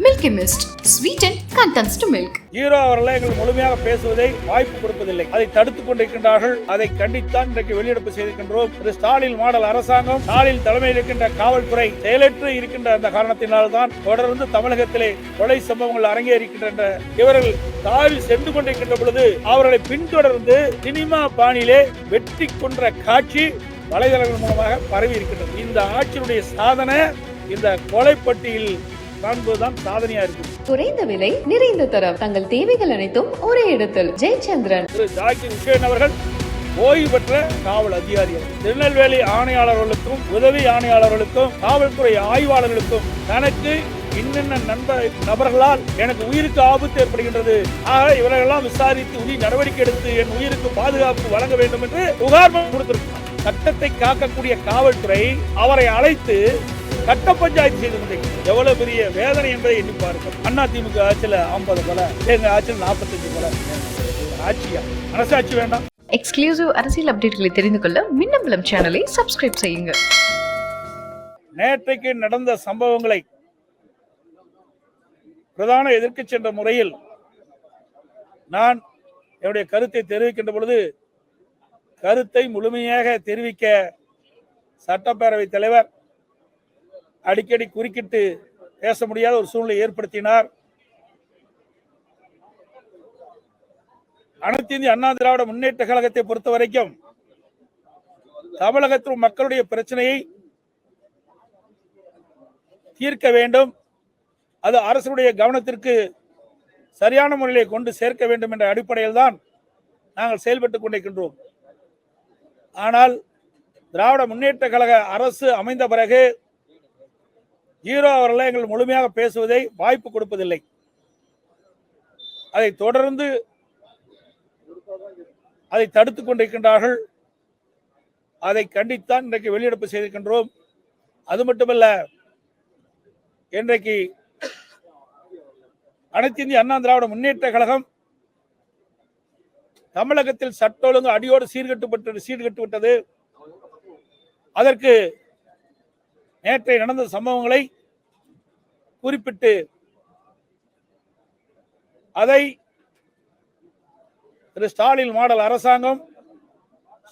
Milky sweetened contents டு milk hero அவர்கள் எங்கள் முழுமையாக பேசுவதை வாய்ப்பு கொடுப்பதில்லை. அதை தடுத்துக் கொண்டிருக்கின்றார்கள். அதை கண்டித்தான் இன்றைக்கு வெளியெடுப்பு செய்திருக்கின்றோம். திரு ஸ்டாலின் மாடல் அரசாங்கம். ஸ்டாலின் தலைமையில் இருக்கின்ற காவல்துறை செயலற்று இருக்கின்ற அந்த காரணத்தினால்தான் தொடர்ந்து தமிழகத்திலே கொலை சம்பவங்கள் அரங்கேறிக்கின்ற இவர்கள் தாவில் சென்று கொண்டிருக்கின்ற பொழுது அவர்களை பின்தொடர்ந்து சினிமா பாணியிலே வெற்றி கொன்ற காட்சி வலைதளங்கள் மூலமாக பரவி இருக்கின்றது. இந்த ஆட்சியினுடைய சாதனை இந்த கொலைப்பட்டியில் காண்பதுதான் சாதனையா இருக்குது. குறைந்த விலை நிறைந்த தரம். தங்கள் தேவைகள் அனைத்தும் ஒரே இடத்தில். ஜெயச்சந்திரன். திரு ஜாகிர் உசேன் அவர்கள் ஓய்வு பெற்ற காவல் அதிகாரிகள். திருநெல்வேலி ஆணையாளர்களுக்கும் உதவி ஆணையாளர்களுக்கும் காவல்துறை ஆய்வாளர்களுக்கும் தனக்கு இன்னென்ன நண்பர் நபர்களால் எனக்கு உயிருக்கு ஆபத்து ஏற்படுகின்றது. ஆக இவர்களெல்லாம் விசாரித்து உரிய நடவடிக்கை எடுத்து என் உயிருக்கு பாதுகாப்பு வழங்க வேண்டும் என்று புகார் கொடுத்திருக்கிறார். சட்டத்தை காக்கக்கூடிய காவல்துறை அவரை அழைத்து கட்ட பஞ்சாயத்து செய்து கொண்டிருக்கிறது எவ்வளவு பெரிய வேதனை என்பதை எண்ணி பாருங்கள். அண்ணா திமுக ஆட்சியில் ஐம்பது கொலை எங்க ஆட்சியில் நாற்பத்தஞ்சு கொலை. ஆட்சியா? மனசாட்சி வேண்டாம். எக்ஸ்க்ளூசிவ் அரசியல் அப்டேட்களை தெரிந்து கொள்ள மின்னம்பலம் சேனலை சப்ஸ்கிரைப் செய்யுங்க நேற்றைக்கு நடந்த சம்பவங்களை பிரதான எதிர்க்கட்சி என்ற முறையில் நான் என்னுடைய கருத்தை தெரிவிக்கின்ற பொழுது கருத்தை முழுமையாக தெரிவிக்க சட்டப்பேரவை தலைவர் அடிக்கடி குறுக்கிட்டு பேச முடியாத ஒரு சூழ்நிலை ஏற்படுத்தினார். அனைத்து இந்திய அண்ணா திராவிட முன்னேற்ற கழகத்தை பொறுத்த வரைக்கும் தமிழகத்தில் மக்களுடைய பிரச்சனையை தீர்க்க வேண்டும். அது அரசுடைய கவனத்திற்கு சரியான முறையிலே கொண்டு சேர்க்க வேண்டும் என்ற அடிப்படையில் தான் நாங்கள் செயல்பட்டுக் கொண்டிருக்கின்றோம். ஆனால் திராவிட முன்னேற்ற கழக அரசு அமைந்த பிறகு ஹீரோ அவர்கள் எங்கள் முழுமையாக பேசுவதை வாய்ப்பு கொடுப்பதில்லை. அதை தொடர்ந்து அதை தடுத்துக் கொண்டிருக்கின்றார்கள். அதை கண்டித்தான் இன்றைக்கு வெளியெடுப்பு செய்திருக்கின்றோம். அது மட்டுமல்ல இன்றைக்கு அனைத்து இந்திய அண்ணா திராவிட முன்னேற்ற கழகம் தமிழகத்தில் சட்ட ஒழுங்கு அடியோடு சீர்கட்டுப்பட்டு சீர்கட்டு விட்டது அதற்கு நேற்றை நடந்த சம்பவங்களை குறிப்பிட்டு அதை திரு ஸ்டாலின் மாடல் அரசாங்கம்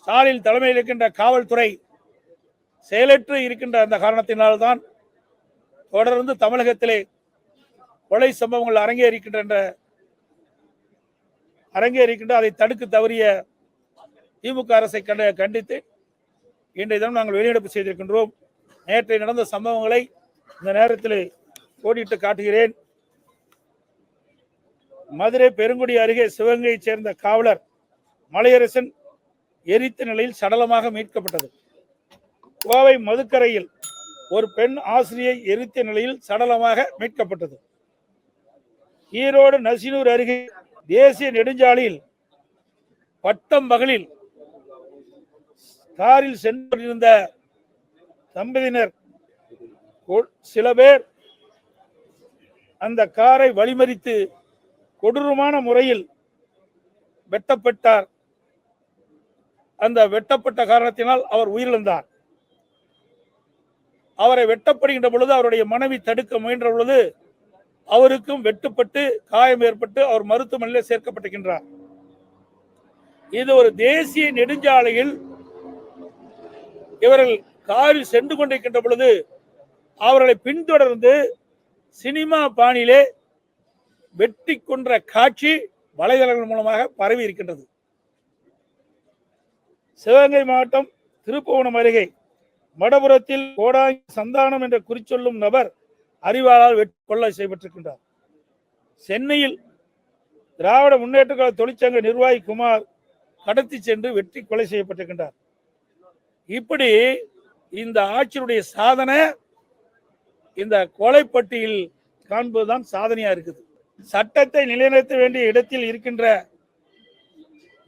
ஸ்டாலின் தலைமையில் இருக்கின்ற காவல்துறை செயலற்று இருக்கின்ற அந்த காரணத்தினால்தான் தொடர்ந்து தமிழகத்திலே கொலை சம்பவங்கள் அரங்கேறிக்கின்ற அரங்கேறிக்கின்ற அதை தடுக்க தவறிய திமுக அரசை கண்ட கண்டித்து இன்றைய தினம் நாங்கள் வெளியெடுப்பு செய்திருக்கின்றோம். நேற்றை நடந்த சம்பவங்களை இந்த நேரத்தில் கோடிட்டு காட்டுகிறேன். மதுரை பெருங்குடி அருகே சிவகங்கையைச் சேர்ந்த காவலர் மலையரசன் எரித்த நிலையில் சடலமாக மீட்கப்பட்டது. கோவை மதுக்கரையில் ஒரு பெண் ஆசிரியை எரித்த நிலையில் சடலமாக மீட்கப்பட்டது. ஈரோடு நசினூர் அருகே தேசிய நெடுஞ்சாலையில் பட்டம் பகலில் காரில் சென்றிருந்த தம்பதியினர். சில பேர் அந்த காரை வழிமறித்து கொடூரமான முறையில் வெட்டப்பட்டார். அந்த வெட்டப்பட்ட காரணத்தினால் அவர் உயிரிழந்தார். அவரை வெட்டப்படுகின்ற பொழுது அவருடைய மனைவி தடுக்க முயன்ற பொழுது அவருக்கும் வெட்டுப்பட்டு காயம் ஏற்பட்டு அவர் மருத்துவமனையில் சேர்க்கப்பட்டிருக்கின்றார். இது ஒரு தேசிய நெடுஞ்சாலையில் இவர்கள் காரில் சென்று கொண்டிருக்கின்ற பொழுது அவர்களை பின்தொடர்ந்து சினிமா பாணியிலே வெட்டி கொன்ற காட்சி வலைதளங்கள் மூலமாக பரவி இருக்கின்றது. சிவகங்கை மாவட்டம் திருப்புவனம் அருகே மடபுரத்தில் கோடாங்கி சந்தானம் என்ற குறிச்சொல்லும் நபர் அறிவாளால் வெட்டி கொள்ளை செய்யப்பட்டிருக்கின்றார். சென்னையில் திராவிட முன்னேற்ற கழக தொழிற்சங்க நிர்வாகி குமார் கடத்தி சென்று வெற்றி கொலை செய்யப்பட்டிருக்கின்றார். இப்படி இந்த ஆட்சியினுடைய சாதனை இந்த கொலைப்பட்டியில் காண்பதுதான் சாதனையா இருக்குது. சட்டத்தை நிலைநிறுத்த வேண்டிய இடத்தில் இருக்கின்ற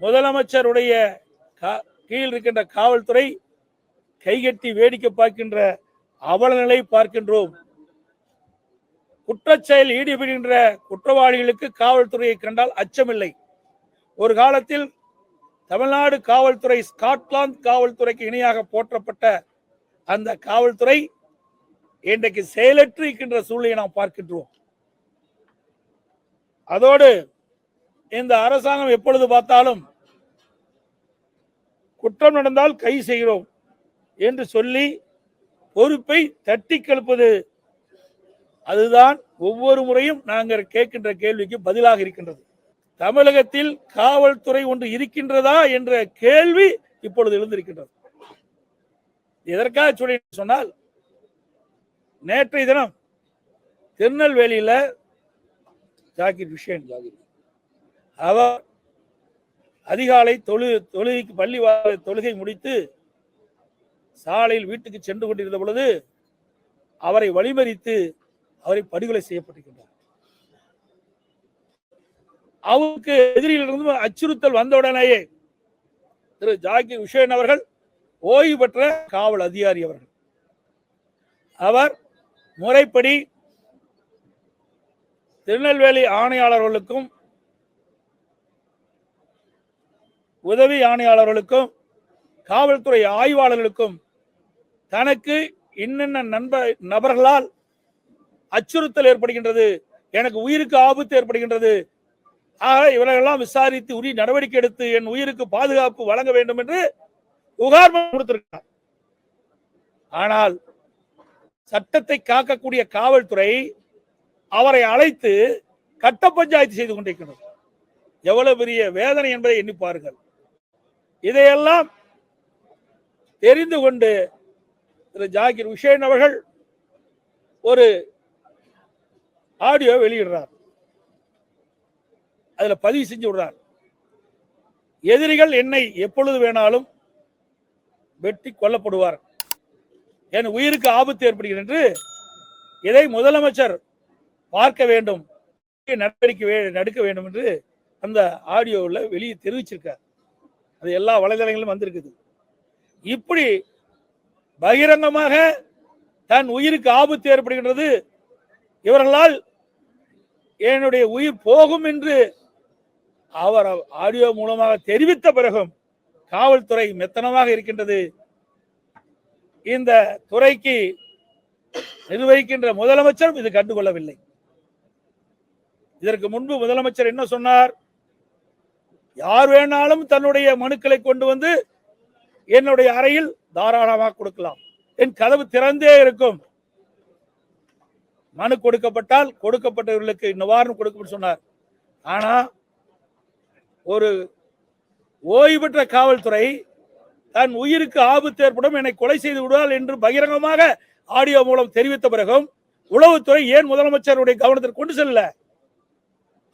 முதலமைச்சருடைய கீழ் இருக்கின்ற காவல்துறை கைகட்டி வேடிக்கை பார்க்கின்ற அவலநிலை பார்க்கின்றோம். குற்றச்செயல் ஈடுபடுகின்ற குற்றவாளிகளுக்கு காவல்துறையை கண்டால் அச்சமில்லை. ஒரு காலத்தில் தமிழ்நாடு காவல்துறை ஸ்காட்லாந்து காவல்துறைக்கு இணையாக போற்றப்பட்ட அந்த காவல்துறை இன்றைக்கு செயலற்று இருக்கின்ற சூழ்நிலையை நாம் பார்க்கின்றோம். அதோடு இந்த அரசாங்கம் எப்பொழுது பார்த்தாலும் குற்றம் நடந்தால் கை செய்கிறோம் என்று சொல்லி பொறுப்பை தட்டி கெழுப்பது அதுதான் ஒவ்வொரு முறையும் நாங்கள் கேட்கின்ற கேள்விக்கு பதிலாக இருக்கின்றது. தமிழகத்தில் காவல்துறை ஒன்று இருக்கின்றதா என்ற கேள்வி இப்பொழுது எழுந்திருக்கின்றது. எதற்காக சொல்லி சொன்னால் நேற்றைய தினம் திருநெல்வேலியில ஜாகிர் விஷயன் ஜாகிர். அவர் அதிகாலை தொழு தொழுகைக்கு பள்ளி வா- தொழுகை முடித்து சாலையில் வீட்டுக்கு சென்று கொண்டிருந்த பொழுது அவரை வழிமறித்து அவரை படுகொலை செய்யப்பட்டிருக்கின்றார். அவருக்கு எதிரியிலிருந்து அச்சுறுத்தல் வந்தவுடனேயே திரு ஜாகிர் உஷேன் அவர்கள் ஓய்வு பெற்ற காவல் அதிகாரி அவர்கள். அவர் முறைப்படி திருநெல்வேலி ஆணையாளர்களுக்கும் உதவி ஆணையாளர்களுக்கும் காவல்துறை ஆய்வாளர்களுக்கும் தனக்கு இன்னென்ன நண்ப நபர்களால் அச்சுறுத்தல் ஏற்படுகின்றது எனக்கு உயிருக்கு ஆபத்து ஏற்படுகின்றது ஆக இவர்களெல்லாம் விசாரித்து உரிய நடவடிக்கை எடுத்து என் உயிருக்கு பாதுகாப்பு வழங்க வேண்டும் என்று புகார் மனு கொடுத்திருக்கிறார். ஆனால் சட்டத்தை காக்கக்கூடிய காவல்துறை அவரை அழைத்து கட்ட பஞ்சாயத்து செய்து கொண்டிருக்கிறது. எவ்வளவு பெரிய வேதனை என்பதை எண்ணி பாருங்கள். இதையெல்லாம் தெரிந்து கொண்டு திரு ஜாகிர் உஷேன் அவர்கள் ஒரு ஆடியோ வெளியிடுறார். அதுல பதிவு செஞ்சு விடுறார். எதிரிகள் என்னை எப்பொழுது வேணாலும் வெட்டி கொல்லப்படுவார். என் உயிருக்கு ஆபத்து ஏற்படுகிறது என்று இதை முதலமைச்சர் பார்க்க வேண்டும். நடவடிக்கை நடக்க வேண்டும் என்று அந்த ஆடியோவில் வெளியே தெரிவிச்சிருக்கார். அது எல்லா வலைதளங்களிலும் வந்திருக்குது. இப்படி பகிரங்கமாக தன் உயிருக்கு ஆபத்து ஏற்படுகின்றது. இவர்களால் என்னுடைய உயிர் போகும் என்று அவர் ஆடியோ மூலமாக தெரிவித்த பிறகும் காவல்துறை மெத்தனமாக இருக்கின்றது. இந்த துறைக்கு நிர்வகிக்கின்ற முதலமைச்சரும் இது கண்டுகொள்ளவில்லை. இதற்கு முன்பு முதலமைச்சர் என்ன சொன்னார்? யார் வேணாலும் தன்னுடைய மனுக்களை கொண்டு வந்து என்னுடைய அறையில் தாராளமாக கொடுக்கலாம். என் கதவு திறந்தே இருக்கும். மனு கொடுக்கப்பட்டால் கொடுக்கப்பட்டவர்களுக்கு நிவாரணம் கொடுக்கப்படும் சொன்னார். ஆனா ஒரு ஓய்வு பெற்ற காவல்துறை தன் உயிருக்கு ஆபத்து ஏற்படும் என்னை கொலை செய்து விடுவாள் என்று பகிரங்கமாக ஆடியோ மூலம் தெரிவித்த பிறகும் உளவுத்துறை ஏன் முதலமைச்சருடைய கவனத்திற்கு கொண்டு செல்ல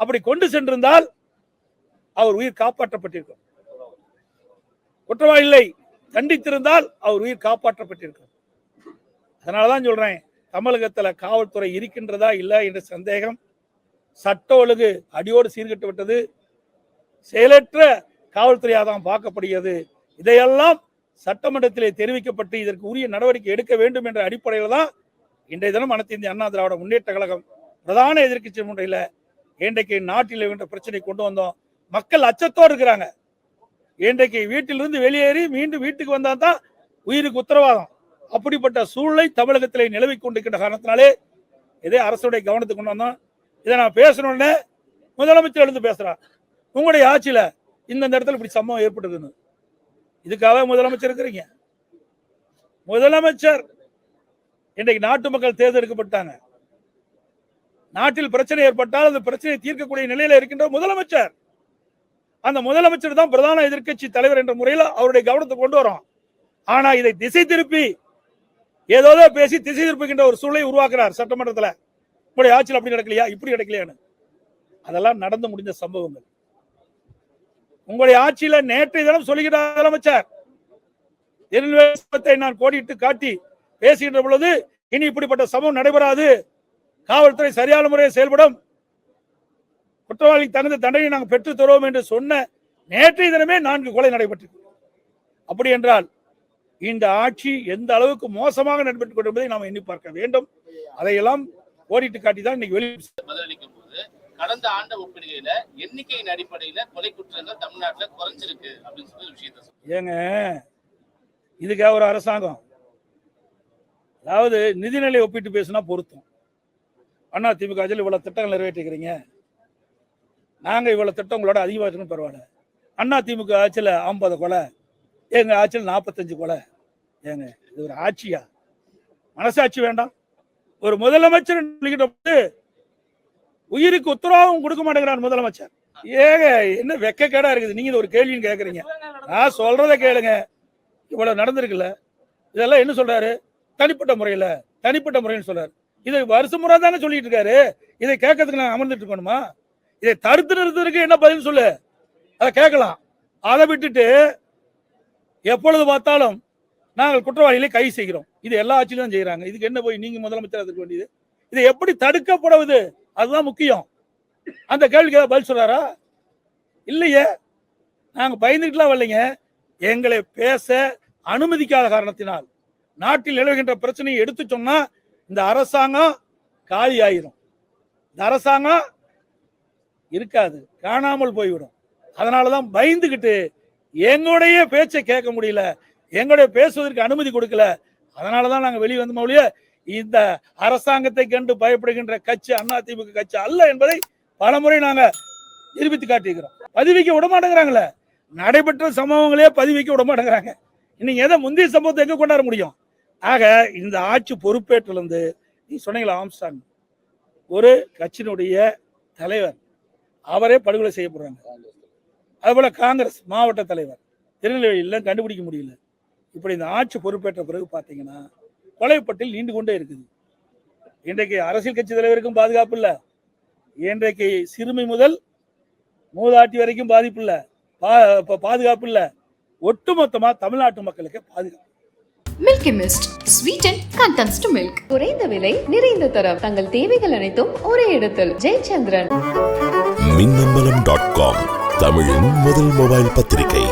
அப்படி கொண்டு சென்றிருந்தால் அவர் உயிர் காப்பாற்றப்பட்டிருக்கும். குற்றவாளிகளை இல்லை தண்டித்திருந்தால் அவர் உயிர் காப்பாற்றப்பட்டிருக்கும். அதனாலதான் சொல்றேன் தமிழகத்துல காவல்துறை இருக்கின்றதா இல்லை என்ற சந்தேகம் சட்ட ஒழுங்கு அடியோடு சீர்கட்டு விட்டது செயலற்ற காவல்துறையாக தான் பார்க்கப்படுகிறது. இதையெல்லாம் சட்டமன்றத்திலே தெரிவிக்கப்பட்டு இதற்கு உரிய நடவடிக்கை எடுக்க வேண்டும் என்ற அடிப்படையில் தான் இன்றைய தினம் அனைத்து இந்திய அண்ணா திராவிட முன்னேற்ற கழகம் பிரதான எதிர்க்கட்சி முறையில் இன்றைக்கு நாட்டில் இருக்கின்ற பிரச்சனை கொண்டு வந்தோம். மக்கள் அச்சத்தோடு இருக்கிறாங்க. இன்றைக்கு வீட்டிலிருந்து வெளியேறி மீண்டும் வீட்டுக்கு வந்தால் தான் உயிருக்கு உத்தரவாதம். அப்படிப்பட்ட சூழ்நிலை தமிழகத்தில் நிலவி கொண்டிருக்கின்ற காரணத்தினாலே இதே அரசுடைய கவனத்துக்கு கொண்டு வந்தோம். இதை நான் பேசணுன்னே முதலமைச்சர் எழுந்து பேசுகிறேன் உங்களுடைய ஆட்சியில் இந்தந்த இடத்துல இப்படி சம்பவம் ஏற்பட்டதுன்னு. இதுக்காக முதலமைச்சர் இருக்கிறீங்க. முதலமைச்சர் இன்றைக்கு நாட்டு மக்கள் தேர்ந்தெடுக்கப்பட்டாங்க. நாட்டில் பிரச்சனை ஏற்பட்டால் அந்த பிரச்சனையை தீர்க்கக்கூடிய நிலையில இருக்கின்ற முதலமைச்சர். அந்த முதலமைச்சர் தான் பிரதான எதிர்க்கட்சி தலைவர் என்ற முறையில் அவருடைய கவனத்தை கொண்டு வரோம். ஆனா இதை திசை திருப்பி ஏதோதோ பேசி திசை திருப்புகின்ற ஒரு சூழலை உருவாக்குறார் சட்டமன்றத்தில். இப்படி ஆட்சியில் அப்படி நடக்கலையா? இப்படி நடக்கலையான்னு. அதெல்லாம் நடந்து முடிந்த சம்பவங்கள். உங்களுடைய ஆட்சியில நேற்றைய தினம் சொல்லுகிறார் முதலமைச்சர் திருநெல்வேலி நான் கோடிட்டு காட்டி பேசுகின்ற பொழுது இனி இப்படிப்பட்ட சம்பவம் நடைபெறாது. காவல்துறை சரியான முறையில் செயல்படும். குற்றவாளி தகுந்த தண்டனை நாங்கள் பெற்றுத் தருவோம் என்று சொன்ன நேற்றைய தினமே நான்கு கொலை நடைபெற்றது அப்படி என்றால் இந்த ஆட்சி எந்த அளவுக்கு மோசமாக நடைபெற்றுக் கொண்டிருப்பதை நாம் எண்ணி பார்க்க வேண்டும். அதையெல்லாம் ஓடிட்டு காட்டி தான் இன்னைக்கு வெளியே கடந்த ஆண்ட ஒப்பிடுகையில எண்ணிக்கையின் அடிப்படையில கொலை குற்றங்கள் தமிழ்நாட்டுல குறைஞ்சிருக்கு அப்படின்னு சொல்லி விஷயத்த ஏங்க இதுக்காக ஒரு அரசாங்கம். அதாவது நிதிநிலை ஒப்பிட்டு பேசுனா பொருத்தம். அண்ணா திமுக ஆட்சியில் இவ்வளவு திட்டங்கள் நிறைவேற்றிக்கிறீங்க நாங்க இவ்வளவு திட்டம் உங்களோட அதிகமாக இருக்கணும் பரவாயில்ல. அண்ணா திமுக ஆட்சியில் ஐம்பது கொலை எங்க ஆட்சியில் நாற்பத்தஞ்சு கொலை. ஏங்க இது ஒரு ஆட்சியா? மனசாட்சி வேண்டாம். ஒரு முதலமைச்சர் உயிருக்கு உத்தரவாதம் கொடுக்க மாட்டேங்கிறார் முதலமைச்சர். ஏங்க என்ன வெக்கக்கேடா இருக்குது? நீங்க இது ஒரு கேள்வின்னு கேக்குறீங்க. நான் சொல்றத கேளுங்க. இவ்வளவு நடந்திருக்குல்ல. இதெல்லாம் என்ன சொல்றாரு? தனிப்பட்ட முறையில தனிப்பட்ட முறைன்னு சொல்றாரு. இதை வருஷ முறை தானே சொல்லிட்டு இருக்காரு. இதை கேட்கறதுக்கு நான் அமர்ந்துட்டு இருக்கணுமா? இதை தடுத்து நிறுத்துறதுக்கு என்ன பதில் சொல்லு? அதை கேட்கலாம். அதை விட்டுட்டு எப்பொழுது பார்த்தாலும் நாங்கள் குற்றவாளிகளை கை செய்கிறோம். இது எல்லா ஆட்சியிலும் செய்யறாங்க இதுக்கு என்ன போய் நீங்க முதலமைச்சர் இருக்க வேண்டியது? இதை எப்படி தடுக்கப்படுவது? அதுதான் முக்கியம். அந்த கேள்விக்கு ஏதாவது பதில் சொல்றாரா? இல்லையே. நாங்கள் பயந்துக்கிட்டுலாம் வரலைங்க. எங்களை பேச அனுமதிக்காத காரணத்தினால் நாட்டில் நிலவுகின்ற பிரச்சனையை எடுத்து சொன்னா இந்த அரசாங்கம் காலி ஆயிரும் இந்த அரசாங்கம் இருக்காது. காணாமல் போய்விடும். அதனாலதான் பயந்துகிட்டு எங்களுடைய பேச்சை கேட்க முடியல. எங்களுடைய பேசுவதற்கு அனுமதி கொடுக்கல. அதனாலதான் நாங்கள் வெளியே வந்தோம் ஒழிய இந்த அரசாங்கத்தை கண்டு பயப்படுகின்ற கட்சி அதிமுக கட்சி அல்ல என்பதை பலமுறை நாங்க நிரூபித்து காட்டியிருக்கிறோம். பதிவிக்க விட மாட்டேங்கிறாங்களே. நடைபெற்ற சம்பவங்களே பதிவிக்க விட மாட்டேங்கிறாங்க. இன்னைக்கு எதை முந்தைய சம்பவத்தை எங்க கொண்டாட முடியும்? ஆக இந்த ஆட்சி பொறுப்பேற்றிலிருந்து நீ சொன்னீங்களா ஆம்ஸ்டாங். ஒரு கட்சியினுடைய தலைவர் அவரே படுகொலை செய்யப்படுறாங்க அதுபோல காங்கிரஸ் மாவட்ட தலைவர். திருநெல்வேலியில் கண்டுபிடிக்க முடியல. இப்படி இந்த ஆட்சி பொறுப்பேற்ற பிறகு பார்த்தீங்கன்னா கொலைப்பட்டில் நீண்டு கொண்டே இருக்குது. இன்றைக்கு அரசியல் கட்சி தலைவருக்கும் பாதுகாப்பு இல்லை. இன்றைக்கு சிறுமி முதல் மூதாட்டி வரைக்கும் பாதிப்பு இல்லை. பாதுகாப்பு இல்லை. ஒட்டுமொத்தமா தமிழ்நாட்டு மக்களுக்கு பாதுகாப்பு. Milky Mist sweetened condensed milk குறைந்த விலை நிறைந்த தரம். தங்கள் தேவைகள் அனைத்தும் ஒரே இடத்தில். ஜெயச்சந்திரன். மின்னம்பலம் டாட் காம் தமிழின் முதல் மொபைல் பத்திரிகை.